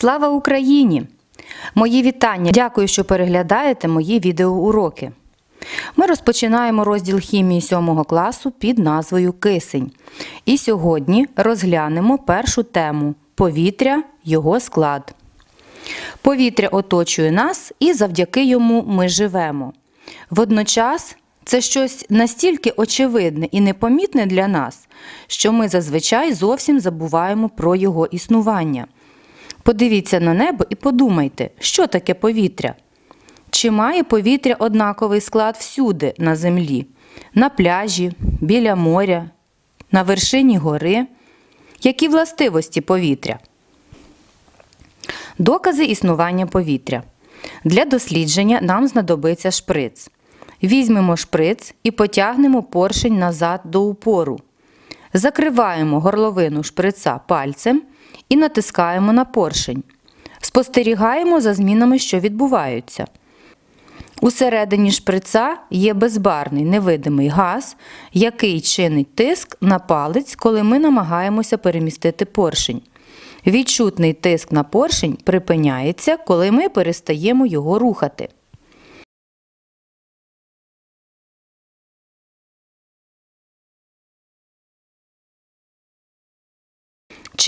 Слава Україні! Мої вітання! Дякую, що переглядаєте мої відеоуроки. Ми розпочинаємо розділ хімії 7 класу під назвою Кисень. І сьогодні розглянемо першу тему повітря, його склад. Повітря оточує нас і завдяки йому ми живемо. Водночас це щось настільки очевидне і непомітне для нас, що ми зазвичай зовсім забуваємо про його існування. Подивіться на небо і подумайте, що таке повітря. Чи має повітря однаковий склад всюди на землі, на пляжі, біля моря, на вершині гори? Які властивості повітря? Докази існування повітря. Для дослідження нам знадобиться шприц. Візьмемо шприц і потягнемо поршень назад до упору. Закриваємо горловину шприца пальцем і натискаємо на поршень. Спостерігаємо за змінами, що відбуваються. Усередині шприца є безбарний невидимий газ, який чинить тиск на палець, коли ми намагаємося перемістити поршень. Відчутний тиск на поршень припиняється, коли ми перестаємо його рухати.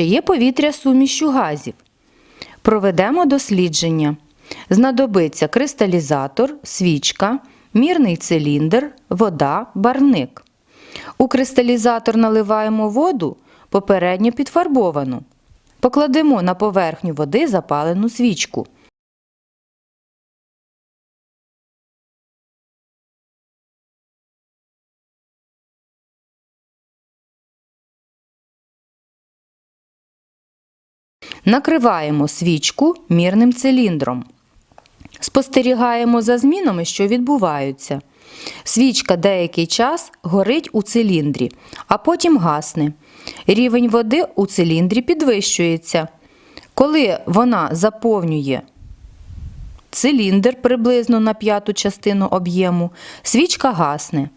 Чи є повітря сумішю газів? Проведемо дослідження. Знадобиться кристалізатор, свічка, мірний циліндр, вода, барвник. У кристалізатор наливаємо воду, попередньо підфарбовану. Покладемо на поверхню води запалену свічку. Накриваємо свічку мірним циліндром. Спостерігаємо за змінами, що відбуваються. Свічка деякий час горить у циліндрі, а потім гасне. Рівень води у циліндрі підвищується. Коли вона заповнює циліндр приблизно на п'яту частину об'єму, свічка гасне.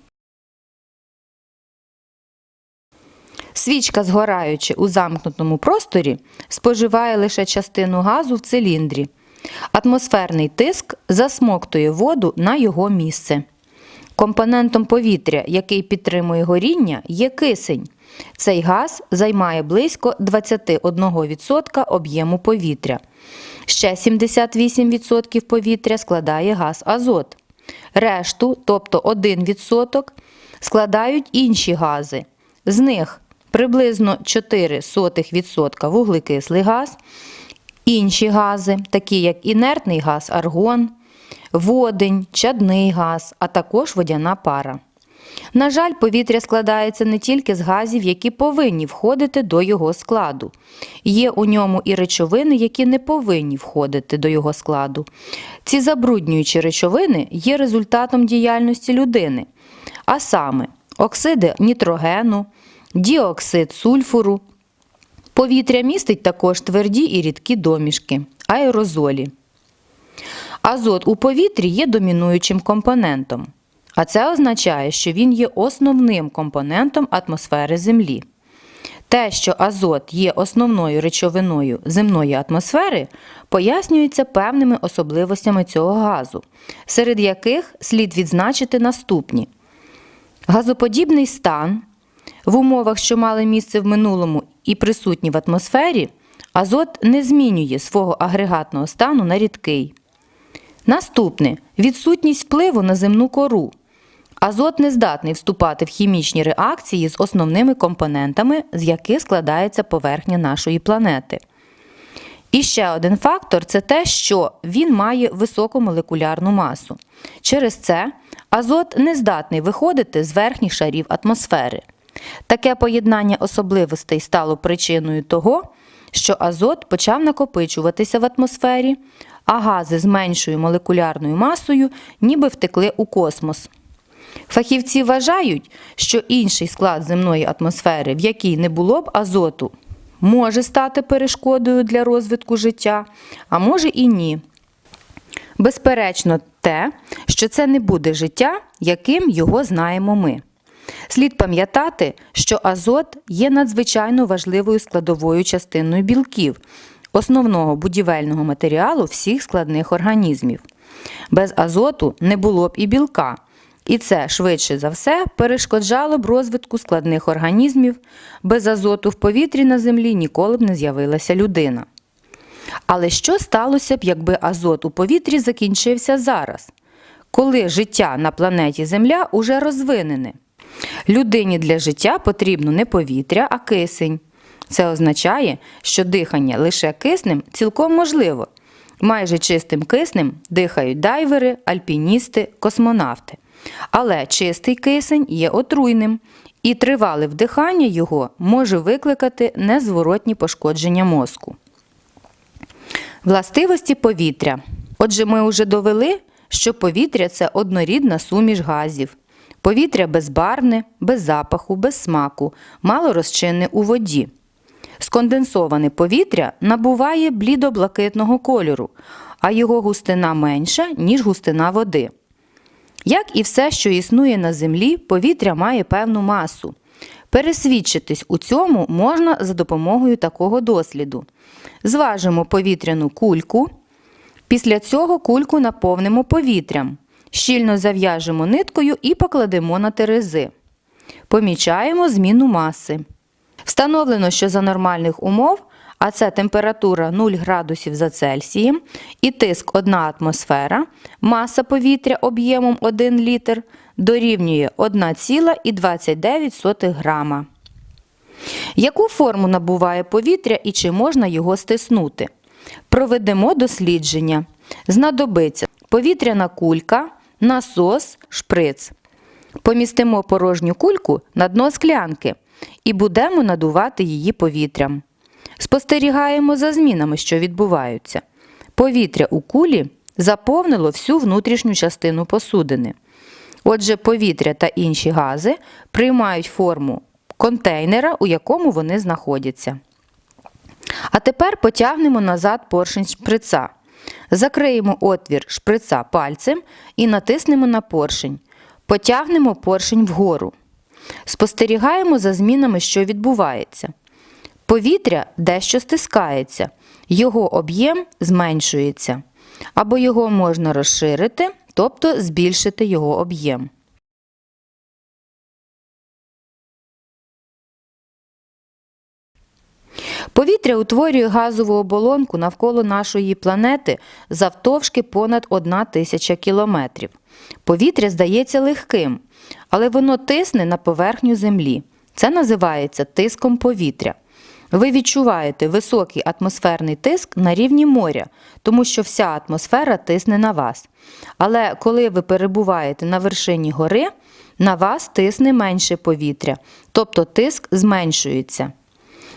Свічка, згораючи у замкнутому просторі, споживає лише частину газу в циліндрі. Атмосферний тиск засмоктує воду на його місце. Компонентом повітря, який підтримує горіння, є кисень. Цей газ займає близько 21% об'єму повітря. Ще 78% повітря складає газ азот. Решту, тобто 1%, складають інші гази. З них приблизно 0,04% вуглекислий газ, інші гази, такі як інертний газ аргон, водень, чадний газ, а також водяна пара. На жаль, повітря складається не тільки з газів, які повинні входити до його складу. Є у ньому і речовини, які не повинні входити до його складу. Ці забруднюючі речовини є результатом діяльності людини, а саме оксиди нітрогену, діоксид сульфуру. Повітря містить також тверді і рідкі домішки, аерозолі. Азот у повітрі є домінуючим компонентом, а це означає, що він є основним компонентом атмосфери Землі. Те, що азот є основною речовиною земної атмосфери, пояснюється певними особливостями цього газу, серед яких слід відзначити наступні: газоподібний стан в умовах, що мали місце в минулому і присутні в атмосфері, азот не змінює свого агрегатного стану на рідкий. Наступне відсутність впливу на земну кору. Азот не здатний вступати в хімічні реакції з основними компонентами, з яких складається поверхня нашої планети. І ще один фактор це те, що він має високу молекулярну масу. Через це азот не здатний виходити з верхніх шарів атмосфери. Таке поєднання особливостей стало причиною того, що азот почав накопичуватися в атмосфері, а гази з меншою молекулярною масою ніби втекли у космос. Фахівці вважають, що інший склад земної атмосфери, в якій не було б азоту, може стати перешкодою для розвитку життя, а може і ні. Безперечно, те, що це не буде життя, яким його знаємо ми. Слід пам'ятати, що азот є надзвичайно важливою складовою частиною білків, основного будівельного матеріалу всіх складних організмів. Без азоту не було б і білка. І це швидше за все перешкоджало б розвитку складних організмів. Без азоту в повітрі на землі ніколи б не з'явилася людина. Але що сталося б, якби азот у повітрі закінчився зараз, коли життя на планеті Земля уже розвинене? Людині для життя потрібно не повітря, а кисень. Це означає, що дихання лише киснем цілком можливо. Майже чистим киснем дихають дайвери, альпіністи, космонавти. Але чистий кисень є отруйним, і тривале вдихання його може викликати незворотні пошкодження мозку. Властивості повітря. Отже, ми вже довели, що повітря це однорідна суміш газів. Повітря безбарвне, без запаху, без смаку, мало розчинне у воді. Сконденсоване повітря набуває блідо-блакитного кольору, а його густина менша, ніж густина води. Як і все, що існує на землі, повітря має певну масу. Пересвідчитись у цьому можна за допомогою такого досліду. Зважимо повітряну кульку. Після цього кульку наповнимо повітрям. Щільно зав'яжемо ниткою і покладемо на терези. Помічаємо зміну маси. Встановлено, що за нормальних умов, а це температура 0 градусів за Цельсієм і тиск 1 атмосфера, маса повітря об'ємом 1 літр дорівнює 1,29 грама. Яку форму набуває повітря і чи можна його стиснути? Проведемо дослідження. Знадобиться повітряна кулька, насос, шприц. Помістимо порожню кульку на дно склянки і будемо надувати її повітрям. Спостерігаємо за змінами, що відбуваються. Повітря у кулі заповнило всю внутрішню частину посудини. Отже, повітря та інші гази приймають форму контейнера, у якому вони знаходяться. А тепер потягнемо назад поршень шприца. Закриємо отвір шприца пальцем і натиснемо на поршень. Потягнемо поршень вгору. Спостерігаємо за змінами, що відбувається. Повітря дещо стискається, його об'єм зменшується. Або його можна розширити, тобто збільшити його об'єм. Повітря утворює газову оболонку навколо нашої планети завтовшки понад 1 тисяча кілометрів. Повітря здається легким, але воно тисне на поверхню Землі. Це називається тиском повітря. Ви відчуваєте високий атмосферний тиск на рівні моря, тому що вся атмосфера тисне на вас. Але коли ви перебуваєте на вершині гори, на вас тисне менше повітря, тобто тиск зменшується.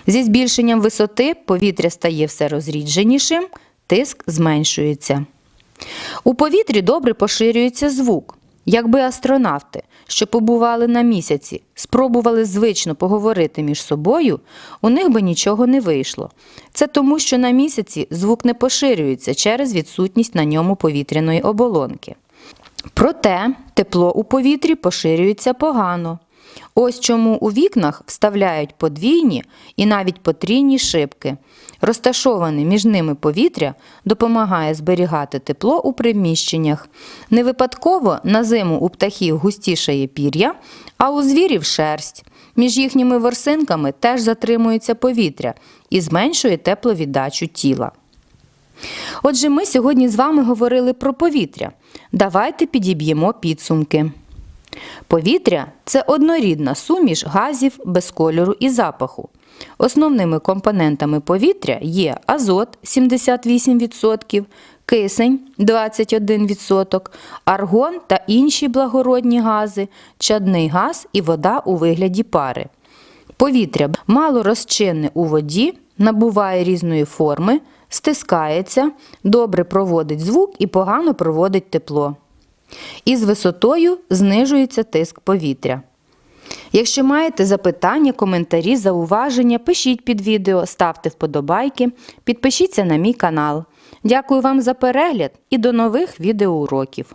Зі збільшенням висоти повітря стає все розрідженішим, тиск зменшується. У повітрі добре поширюється звук. Якби астронавти, що побували на місяці, спробували звично поговорити між собою, у них би нічого не вийшло. Це тому, що на місяці звук не поширюється через відсутність на ньому повітряної оболонки. Проте тепло у повітрі поширюється погано. Ось чому у вікнах вставляють подвійні і навіть потрійні шибки. Розташоване між ними повітря допомагає зберігати тепло у приміщеннях. Не випадково на зиму у птахів густішає пір'я, а у звірів шерсть. Між їхніми ворсинками теж затримується повітря і зменшує тепловіддачу тіла. Отже, ми сьогодні з вами говорили про повітря. Давайте підіб'ємо підсумки. Повітря це однорідна суміш газів без кольору і запаху. Основними компонентами повітря є азот 78%, кисень 21%, аргон та інші благородні гази, чадний газ і вода у вигляді пари. Повітря мало розчинне у воді, набуває різної форми, стискається, добре проводить звук і погано проводить тепло. І з висотою знижується тиск повітря. Якщо маєте запитання, коментарі, зауваження, пишіть під відео, ставте вподобайки, підпишіться на мій канал. Дякую вам за перегляд і до нових відеоуроків!